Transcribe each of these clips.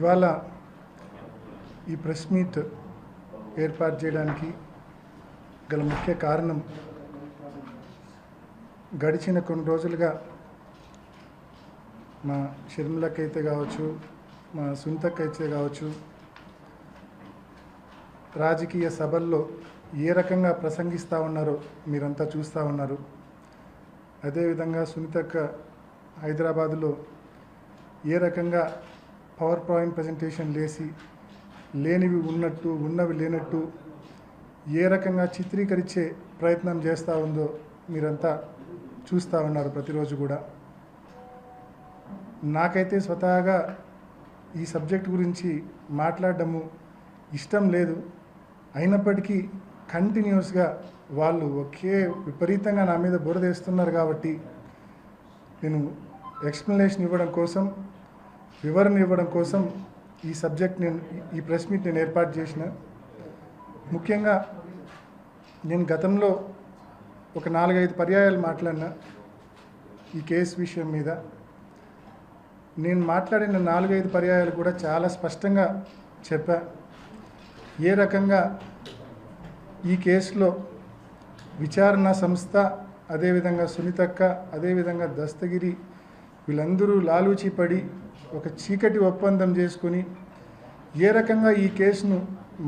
ఇవాళ ఈ press meet ఏర్పాటు చేయడానికి గల ముఖ్య కారణం గడిచిన కొన్ని రోజులుగా మా షర్మిలకైతే కావచ్చు మా సునీతకైతే కావచ్చు రాజకీయ సభల్లో ఏ రకంగా ప్రసంగిస్తూ ఉన్నారో మీరంతా చూస్తూ ఉన్నారు. అదేవిధంగా సునీతక్క హైదరాబాదులో ఏ రకంగా పవర్ పాయింట్ ప్రజెంటేషన్ లేసి లేనివి ఉన్నట్టు ఉన్నవి లేనట్టు ఏ రకంగా చిత్రీకరించే ప్రయత్నం చేస్తూ ఉందో మీరంతా చూస్తూ ఉన్నారు ప్రతిరోజు కూడా. నాకైతే స్వతహాగా ఈ సబ్జెక్ట్ గురించి మాట్లాడడము ఇష్టం లేదు. అయినప్పటికీ కంటిన్యూస్గా వాళ్ళు ఒకే విపరీతంగా నా మీద బురదేస్తున్నారు కాబట్టి నేను ఎక్స్ప్లెనేషన్ ఇవ్వడం కోసం వివరణ ఇవ్వడం కోసం ఈ సబ్జెక్ట్ నేను ఈ ప్రెస్ మీట్ నేను ఏర్పాటు చేసిన. ముఖ్యంగా నేను గతంలో ఒక నాలుగైదు పర్యాయాలు మాట్లాడిన ఈ కేసు విషయం మీద. నేను మాట్లాడిన నాలుగైదు పర్యాయాలు కూడా చాలా స్పష్టంగా చెప్పా. ఏ రకంగా ఈ కేసులో విచారణ సంస్థ అదేవిధంగా సునీతక్క అదేవిధంగా దస్తగిరి వీళ్ళందరూ లాలూచి పడి ఒక చీకటి ఒప్పందం చేసుకుని ఏ రకంగా ఈ కేసును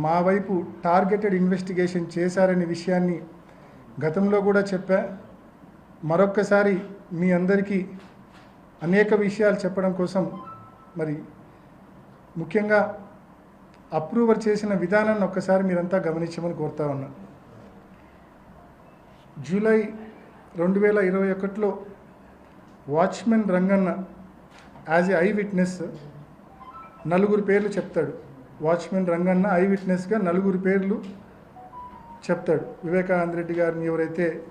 మా వైపు టార్గెటెడ్ ఇన్వెస్టిగేషన్ చేశారనే విషయాన్ని గతంలో కూడా చెప్పా. మరొక్కసారి మీ అందరికీ అనేక విషయాలు చెప్పడం కోసం మరి ముఖ్యంగా అప్రూవర్ చేసిన విధానాన్ని ఒక్కసారి మీరంతా గమనించమని కోరుతా ఉన్నా. జూలై రెండు వేల ఇరవై ఒకటిలో watchman Ranganna as a eyewitness నలుగురు పేర్లు చెప్తాడు. వాచ్మెన్ రంగన్న ఐ విట్నెస్గా నలుగురు పేర్లు చెప్తాడు. వివేకానంద రెడ్డి గారిని ఎవరైతే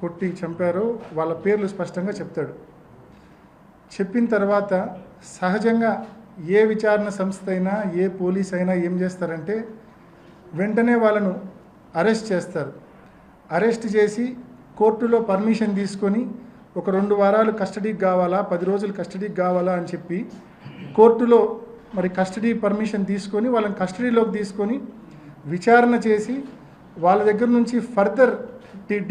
కొట్టి చంపారో వాళ్ళ పేర్లు స్పష్టంగా చెప్తాడు. చెప్పిన తర్వాత సహజంగా ఏ విచారణ సంస్థ అయినా ఏ పోలీస్ అయినా ఏం చేస్తారంటే వెంటనే వాళ్ళను అరెస్ట్ చేస్తారు. అరెస్ట్ చేసి కోర్టులో పర్మిషన్ తీసుకొని ఒక రెండు వారాలు కస్టడీకి కావాలా పది రోజులు కస్టడీకి కావాలా అని చెప్పి కోర్టులో మరి కస్టడీ పర్మిషన్ తీసుకొని వాళ్ళని కస్టడీలోకి తీసుకొని విచారణ చేసి వాళ్ళ దగ్గర నుంచి ఫర్దర్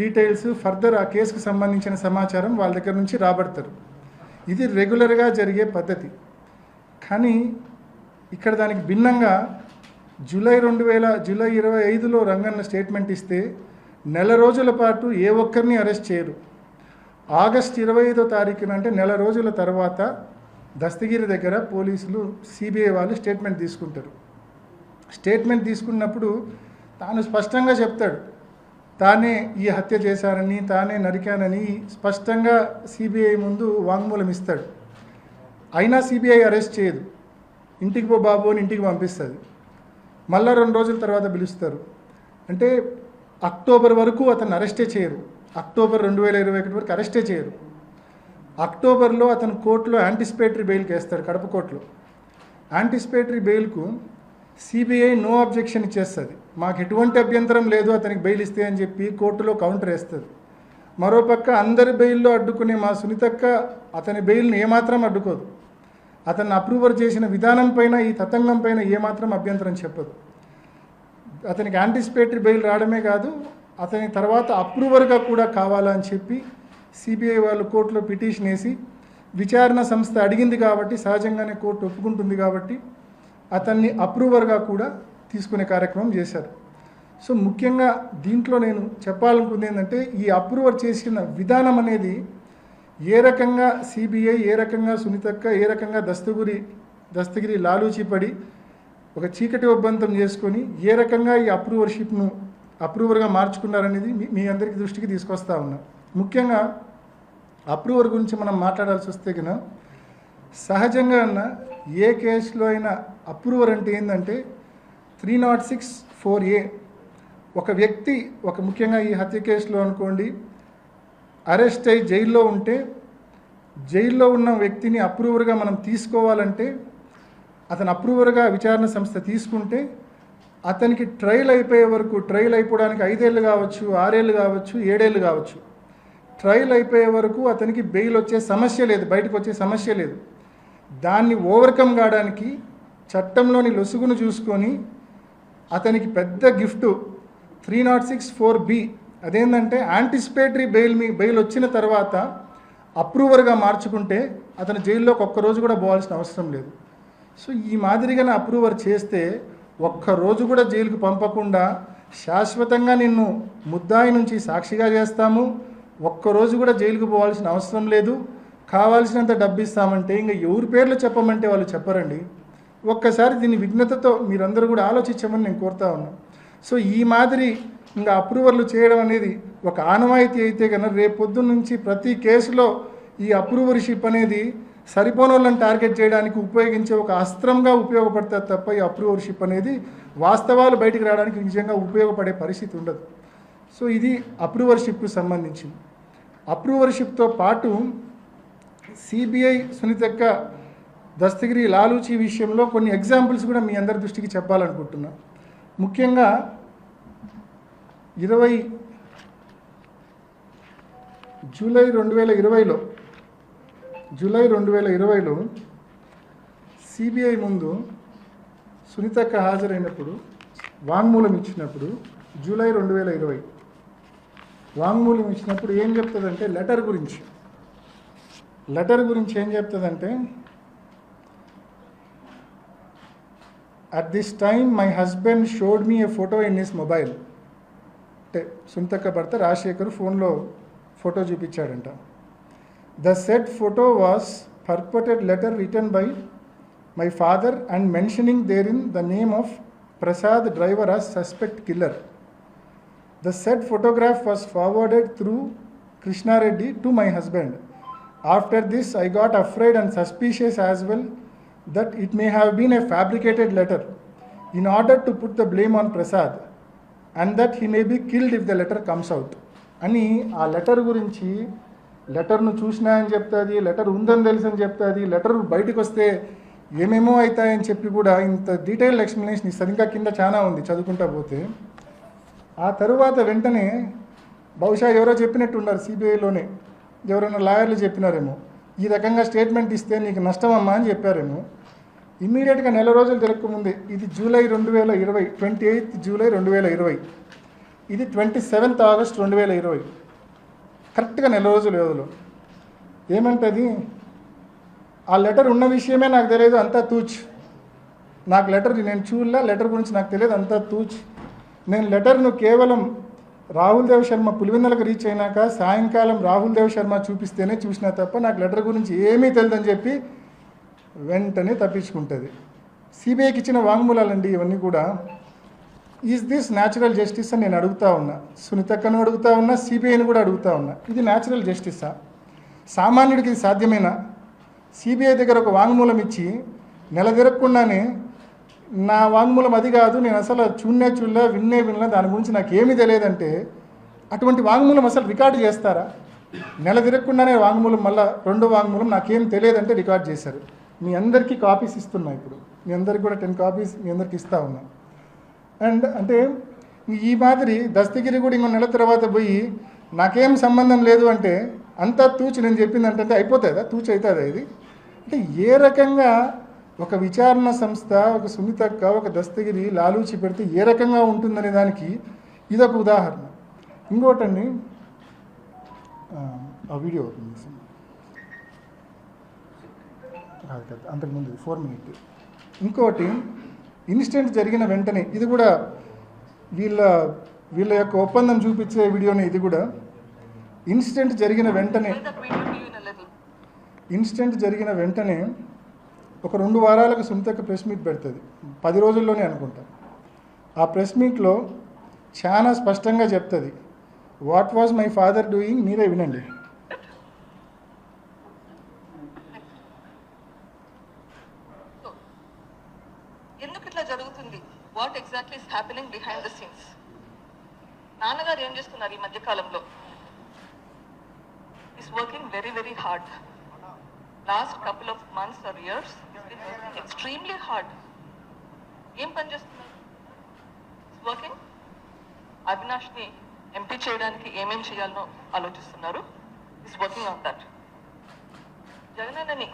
డీటెయిల్స్ ఫర్దర్ ఆ కేసుకు సంబంధించిన సమాచారం వాళ్ళ దగ్గర నుంచి రాబడతారు. ఇది రెగ్యులర్గా జరిగే పద్ధతి. కానీ ఇక్కడ దానికి భిన్నంగా జూలై రెండు వేల జూలై ఇరవై ఐదులో రంగన్న స్టేట్మెంట్ ఇస్తే నెల రోజుల పాటు ఏ ఒక్కరిని అరెస్ట్ చేయరు. ఆగస్ట్ ఇరవై ఐదో తారీఖున అంటే నెల రోజుల తర్వాత దస్తగిరి దగ్గర పోలీసులు సిబిఐ వాళ్ళు స్టేట్మెంట్ తీసుకుంటారు. స్టేట్మెంట్ తీసుకున్నప్పుడు తాను స్పష్టంగా చెప్తాడు. తానే ఈ హత్య చేశానని తానే నరికానని స్పష్టంగా సిబిఐ ముందు వాంగ్మూలం ఇస్తాడు. అయినా సిబిఐ అరెస్ట్ చేయదు. ఇంటికి పో బాబు అని ఇంటికి పంపిస్తుంది. మళ్ళా రెండు రోజుల తర్వాత పిలుస్తారు. అంటే అక్టోబర్ వరకు అతను అరెస్టే చేయరు. అక్టోబర్ రెండు వేల ఇరవై ఒకటి వరకు అరెస్టే చేయరు. అక్టోబర్లో అతను కోర్టులో యాంటిసిపేటరీ బెయిల్కి వేస్తాడు కడప కోర్టులో. యాంటిసిపేటరీ బెయిల్కు సిబిఐ నో అబ్జెక్షన్ ఇచ్చేస్తుంది. మాకు ఎటువంటి అభ్యంతరం లేదు అతనికి బెయిల్ ఇస్తే అని చెప్పి కోర్టులో కౌంటర్ వేస్తుంది. మరోపక్క అందరి బెయిల్లో అడ్డుకునే మా సునీతక్క అతని బెయిల్ని ఏమాత్రం అడ్డుకోదు. అతన్ని అప్రూవర్ చేసిన విధానం పైన ఈ తతంగం పైన ఏమాత్రం అభ్యంతరం చెప్పదు. అతనికి యాంటిసిపేటరీ బెయిల్ రావడమే కాదు అతని తర్వాత అప్రూవర్గా కూడా కావాలని చెప్పి సిబిఐ వాళ్ళు కోర్టులో పిటిషన్ వేసి విచారణ సంస్థ అడిగింది కాబట్టి సహజంగానే కోర్టు ఒప్పుకుంటుంది కాబట్టి అతన్ని అప్రూవర్గా కూడా తీసుకునే కార్యక్రమం చేశారు. సో ముఖ్యంగా దీంట్లో నేను చెప్పాలనుకుంది ఏంటంటే ఈ అప్రూవర్ చేసిన విధానం అనేది ఏ రకంగా సిబిఐ ఏ రకంగా సునీతక్క ఏ రకంగా దస్తగిరి దస్తగిరి లాలూచి పడి ఒక చీకటి ఒబ్బంతం చేసుకొని ఏ రకంగా ఈ అప్రూవర్షిప్ను అప్రూవర్గా మార్చుకున్నారనేది మీ- మీ అందరికీ దృష్టికి తీసుకొస్తా ఉన్నా. ముఖ్యంగా అప్రూవర్ గురించి మనం మాట్లాడాల్సి వస్తే కనుక సహజంగా అన్న ఏ కేసులో అయినా అప్రూవర్ అంటే ఏంటంటే three nought six four A. ఒక వ్యక్తి ఒక ముఖ్యంగా ఈ హత్య కేసులో అనుకోండి అరెస్ట్ అయి జైల్లో ఉంటే జైల్లో ఉన్న వ్యక్తిని అప్రూవర్గా మనం తీసుకోవాలంటే అతను అప్రూవర్గా విచారణ సంస్థ తీసుకుంటే అతనికి ట్రయల్ అయిపోయే వరకు ట్రయల్ అయిపోవడానికి ఐదేళ్ళు కావచ్చు ఆరేళ్ళు కావచ్చు ఏడేళ్ళు కావచ్చు. ట్రయల్ అయిపోయే వరకు అతనికి బెయిల్ వచ్చే సమస్య లేదు బయటకు వచ్చే సమస్య లేదు. దాన్ని ఓవర్కమ్ కావడానికి చట్టంలోని లొసుగును చూసుకొని అతనికి పెద్ద gift three nought six four B. అదేంటంటే యాంటిసిపేటరీ బెయిల్ మీ బెయిల్ వచ్చిన తర్వాత అప్రూవర్గా మార్చుకుంటే అతను జైల్లోకి ఒక్కరోజు కూడా పోవాల్సిన అవసరం లేదు. సో ఈ మాదిరిగానే అప్రూవర్ చేస్తే ఒక్కరోజు కూడా జైలుకు పంపకుండా శాశ్వతంగా నిన్ను ముద్దాయి నుంచి సాక్షిగా చేస్తాము. ఒక్క రోజు కూడా జైలుకు పోవాల్సిన అవసరం లేదు. కావాల్సినంత డబ్బు ఇస్తామంటే ఇంకా ఎవరి పేర్లు చెప్పమంటే వాళ్ళు చెప్పరండి. ఒక్కసారి దీన్ని విఘ్నతతో మీరందరూ కూడా ఆలోచించమని నేను కోరుతా ఉన్నాను సో ఈ మాదిరి ఇంకా అప్రూవర్లు చేయడం అనేది ఒక ఆనవాయితీ అయితే కనుక రేపు పొద్దున్న నుంచి ప్రతి కేసులో ఈ అప్రూవర్షిప్ అనేది సరిపోని వాళ్ళని టార్గెట్ చేయడానికి ఉపయోగించే ఒక అస్త్రంగా ఉపయోగపడతారు తప్ప ఈ అప్రూవర్షిప్ అనేది వాస్తవాలు బయటికి రావడానికి నిజంగా ఉపయోగపడే పరిస్థితి ఉండదు. సో ఇది అప్రూవర్షిప్కు సంబంధించింది. అప్రూవర్షిప్తో పాటు సిబిఐ సునీతక్క దస్తగిరి లాలూచి విషయంలో కొన్ని ఎగ్జాంపుల్స్ కూడా మీ అందరి దృష్టికి చెప్పాలనుకుంటున్నా. ముఖ్యంగా ఇరవై జూలై రెండు వేల ఇరవైలో జూలై రెండు వేల ఇరవైలో సిబిఐ ముందు సునీతక్క హాజరైనప్పుడు వాంగ్మూలం ఇచ్చినప్పుడు జూలై రెండు వేల ఇరవై. వాంగ్మూలం ఇచ్చినప్పుడు ఏం చెప్తుందంటే లెటర్ గురించి. లెటర్ గురించి ఏం చెప్తుందంటే at this time my husband showed me a photo in his mobile అంటే సునీతక్క భర్త రాజశేఖర్ ఫోన్లో ఫోటో చూపించాడంట. The said photo was purported letter return by my father and mentioning there in the name of Prasad driver as suspect killer the said photograph was forwarded through Krishna Reddy to my husband after this I got afraid and suspicious as well that it may have been a fabricated letter in order to put the blame on Prasad and that he may be killed if the letter comes out. అని ఆ letter గురించి లెటర్ను చూసినా అని చెప్తుంది letter ఉందని తెలుసని చెప్తుంది letter బయటకు వస్తే ఏమేమో అవుతాయని చెప్పి కూడా ఇంత డీటెయిల్ ఎక్స్ప్లెనేషన్ ఇస్తారు. ఇంకా కింద చాలా ఉంది చదువుకుంటా పోతే. ఆ తరువాత వెంటనే బహుశా ఎవరో చెప్పినట్టు ఉన్నారు సిబిఐలోనే. ఎవరైనా లాయర్లు చెప్పినారేమో. ఈ రకంగా స్టేట్మెంట్ ఇస్తే నీకు నష్టమమ్మా అని చెప్పారేమో. ఇమ్మీడియట్గా నెల రోజులు తిరగకముందే. ఇది జూలై రెండు వేల ఇరవై ట్వంటీ ఎయిత్ జూలై రెండు వేల ఇరవై. ఇది ట్వంటీ సెవెంత్ ఆగస్ట్ రెండు వేల ఇరవై. కరెక్ట్గా నెల రోజుల వ్యవధిలో ఏమంటది? ఆ లెటర్ ఉన్న విషయమే నాకు తెలియదు అంతా తూచ్. నాకు లెటర్ నేను చూడలే లెటర్ గురించి నాకు తెలియదు అంతా తూచ్. నేను లెటర్ను కేవలం రాహుల్ దేవ్ శర్మ పులివెందులకు రీచ్ అయినాక సాయంకాలం రాహుల్ దేవ్ శర్మ చూపిస్తేనే చూసినా తప్ప నాకు లెటర్ గురించి ఏమీ తెలియదని చెప్పి వెంటనే తప్పించుకుంటుంది. సిబిఐకి ఇచ్చిన వాంగ్మూలాలండి ఇవన్నీ కూడా. ఈజ్ దిస్ న్యాచురల్ జస్టిస్ అని నేను అడుగుతా ఉన్నా. సునీతక్కను అడుగుతా ఉన్నా సిబిఐని కూడా అడుగుతా ఉన్నా. ఇది న్యాచురల్ జస్టిసా సామాన్యుడికి ఇది సాధ్యమేనా? సిబిఐ దగ్గర ఒక వాంగ్మూలం ఇచ్చి నెల తిరగకుండానే నా వాంగ్మూలం అది కాదు నేను అసలు చూన్నే చూడలే విన్నే వినలే దాని గురించి నాకు ఏమీ తెలియదంటే అటువంటి వాంగ్మూలం అసలు రికార్డు చేస్తారా? నెల తిరగకుండానే వాంగ్మూలం మళ్ళీ రెండో వాంగ్మూలం నాకేం తెలియదంటే రికార్డ్ చేశారు. మీ అందరికీ కాపీస్ ఇస్తున్నా ఇప్పుడు. మీ అందరికి కూడా టెన్ కాపీస్ మీ అందరికి ఇస్తా ఉన్నా. అండ్ అంటే ఈ మాదిరి దస్తగిరి కూడా ఇంకో నెల తర్వాత పోయి నాకేం సంబంధం లేదు అంటే అంతా తూచి నేను చెప్పింది అంటే అయిపోతుందా? తూచి అవుతుందా ఇది? అంటే ఏ రకంగా ఒక విచారణ సంస్థ ఒక సునీతక్క ఒక దస్తగిరి లాలూచి పెడితే ఏ రకంగా ఉంటుందనే దానికి ఇదొక ఉదాహరణ. ఇంకోటండి ఆ, వీడియో ఓపెన్ చేసి కాదు అంతకుముందు ఫోర్ మినిట్. ఇంకోటి ఇన్సిడెంట్ జరిగిన వెంటనే ఇది కూడా వీళ్ళ వీళ్ళ యొక్క ఒప్పందం చూపించే వీడియోనే ఇది కూడా. ఇన్సిడెంట్ జరిగిన వెంటనే ఇన్సిడెంట్ జరిగిన వెంటనే ఒక రెండు వారాలకు సునీతక్క ప్రెస్ మీట్ పెడుతుంది. పది రోజుల్లోనే అనుకుంటా. ఆ ప్రెస్ మీట్లో చాలా స్పష్టంగా చెప్తుంది what was my father doing మీరే వినండి. What exactly is happening behind the scenes నాన్నగారు ఏం చేస్తున్నారు ఈ మధ్య కాలంలో? Is working very very hard last couple of months or years working extremely hard ఏం పని చేస్తున్నారు? వర్కింగ్ అవినాష్ని ఎంపీ చేయడానికి ఏమేం చేయాలనో ఆలోచిస్తున్నారు. ఇస్ వర్కింగ్ ఆన్ దట్ జగనన్నని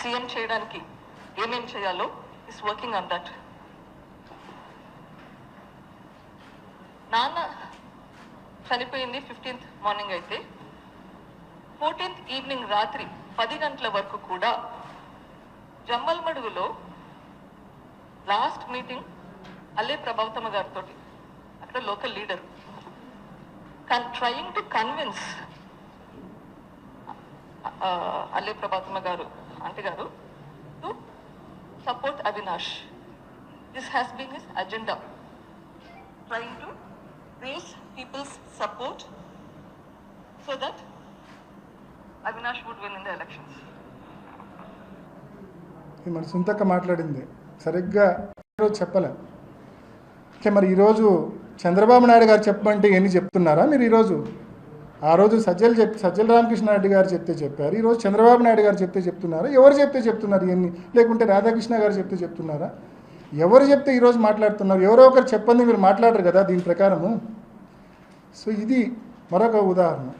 సీఎం చేయడానికి ఏమేం చేయాలో ఇస్ వర్కింగ్ ఆన్ దట్ నాన్న చనిపోయింది ఫిఫ్టీన్త్ మార్నింగ్ అయితే. ఫోర్టీన్త్ ఈవినింగ్ రాత్రి పది గంటల వరకు కూడా జమ్మల్మడుగులో లాస్ట్ మీటింగ్ అల్లే ప్రభావతమ్మ గారితో అక్కడ లోకల్ లీడర్. కన్ trying to convince Alle Prabhathamma గారు ఆంటీ గారు to support Avinash. This has been his agenda trying to raise people's support so that Avinash would win in the elections. మరి సుంతక్క మాట్లాడింది. సరిగ్గా చెప్పలే. Okay మరి ఈరోజు చంద్రబాబు నాయుడు గారు చెప్పమంటే ఎన్ని చెప్తున్నారా మీరు ఈరోజు ఆ రోజు సజ్జలు చెప్ సజ్జల రామకృష్ణారెడ్డి గారు చెప్తే చెప్పారు. ఈరోజు చంద్రబాబు నాయుడు గారు చెప్తే చెప్తున్నారా? ఎవరు చెప్తే చెప్తున్నారు ఇవన్నీ లేకుంటే రాధాకృష్ణ గారు చెప్తే చెప్తున్నారా? ఎవరు చెప్తే ఈరోజు మాట్లాడుతున్నారు? ఎవరో ఒకరు చెప్పండి మీరు మాట్లాడరు కదా దీని ప్రకారము? సో ఇది మరొక ఉదాహరణ.